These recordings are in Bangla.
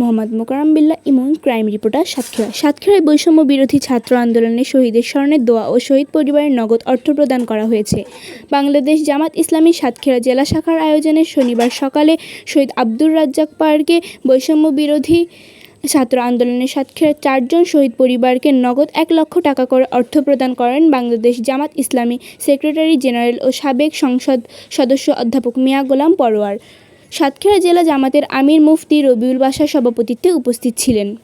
মোহাম্মদ মোকাররম বিল্লাহ ইমন ক্রাইম রিপোর্টার সাতক্ষীরা সাতক্ষীরায় বৈষম্য বিরোধী ছাত্র আন্দোলনে শহীদের স্মরণে দোয়া ও শহীদ পরিবারের নগদ অর্থ প্রদান করা হয়েছে। বাংলাদেশ জামাত ইসলামী সাতক্ষীরা জেলা শাখার আয়োজনে শনিবার সকালে শহীদ আব্দুর রাজ্জাক পার্কে বৈষম্য বিরোধী ছাত্র আন্দোলনে সাতক্ষীরার চারজন শহীদ পরিবারকে নগদ এক লক্ষ টাকা করে অর্থ প্রদান করেন বাংলাদেশ জামাত ইসলামী সেক্রেটারি জেনারেল ও সাবেক সংসদ সদস্য অধ্যাপক মিয়া গোলাম পরোয়ার। সাতক্ষীরা জেলা জামাতের আমির মুফতি রবিউল বাসার সভাপতিত্বে উপস্থিত ছিলেন।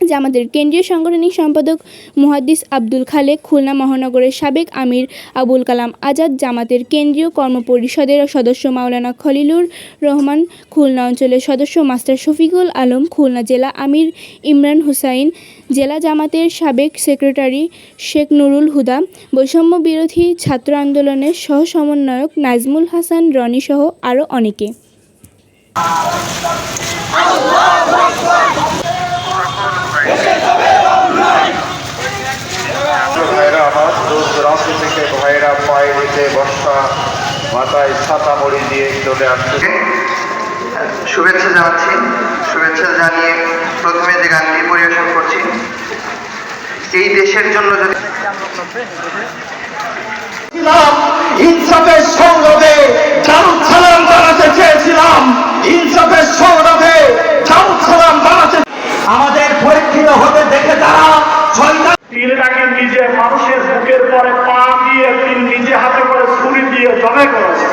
জামাতের কেন্দ্রীয় সাংগঠনিক সম্পাদক মুহাদ্দিস আব্দুল খালেক, খুলনা মহানগরের সাবেক আমির আবুল কালাম আজাদ, জামাতের কেন্দ্রীয় কর্মপরিষদের সদস্য মাওলানা খলিলুর রহমান, খুলনা অঞ্চলের সদস্য মাস্টার শফিকুল আলম, খুলনা জেলা আমির ইমরান হুসাইন, জেলা জামাতের সাবেক সেক্রেটারি শেখ নুরুল হুদা, বৈষম্য বিরোধী ছাত্র আন্দোলনের সহ সমন্বয়ক নাজমুল হাসান রনি সহ আরও অনেকে ভাইরা আমার দূর দূরান্ত থেকে ভাইরা পায়ে হেঁটে বর্ষা মাথায় ছাতা মুড়ি দিয়ে চলে আসছে। শুভেচ্ছা জানাচ্ছি। শুভেচ্ছা জানিয়ে প্রথমে যে গানটি পরিবেশন করছি এই দেশের জন্য যদি ইনসাফের সৌরভে আমাদের হতে দেখে তারা তীরটাকে নিজে মানুষের বুকের পরে পা দিয়ে তিনি নিজে হাতে করে ছুরি দিয়ে জমে করেছে।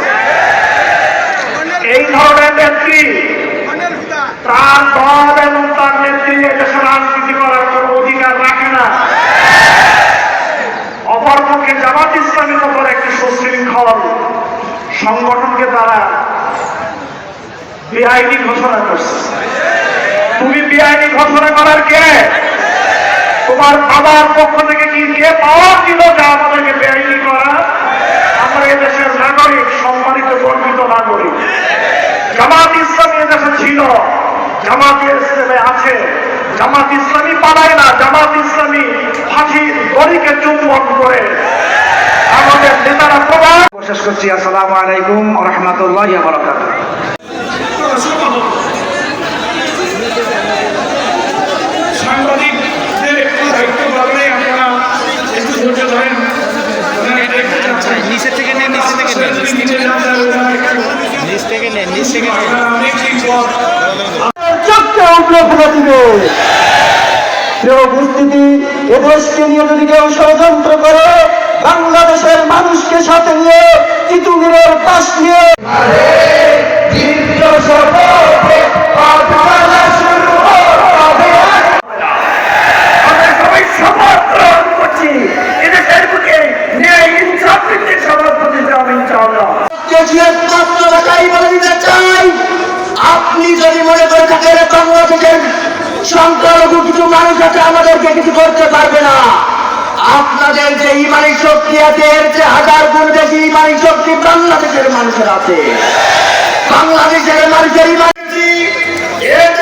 এই ধরনের নেত্রী তার দল এবং তার নেত্রী এদেশে রাজনীতি করার কোন অধিকার রাখে না। অপরপক্ষে জামাত ইসলামের উপর একটি সুশৃঙ্খল সংগঠনকে তারা বেআইনি ঘোষণা করছে। বেআইনি ঘোষণা করার কে? তোমার বাবার পক্ষ থেকে কি কে পাওয়ার দিল যা আমাদেরকে বেআইনি করা? আমরা এদেশের নাগরিক, সম্মানিত, গর্বিত নাগরিক। জামাত ইসলামী এদেশে ছিল। জামাত ইসলামে আছে। জামাত ইসলামী পালায় না। জামাত ইসলামী ফাঁসির দড়িকে চুম্বন করে। আমাদের নেতারা প্রবাদ শেষ করছি। আসসালামু আলাইকুম রহমতুল্লাহ বরকাত চোখকে উঠলে ফেলে দিবে। প্রিয় উপস্থিতি নিয়ে কেউ ষড়যন্ত্র করে, বাংলাদেশের মানুষকে সাথে নিয়ে তিতুমিরের পাশ নিয়ে। বাংলাদেশের কিছু মানুষ আছে, আমাদেরকে কিছু করতে পারবে না। আপনাদের যে ইমানি শক্তি আছে, এর হাজার গুণ বেশি ইমানি শক্তি বাংলাদেশের মানুষের আছে। বাংলাদেশের মানুষের ইমানি ইয়া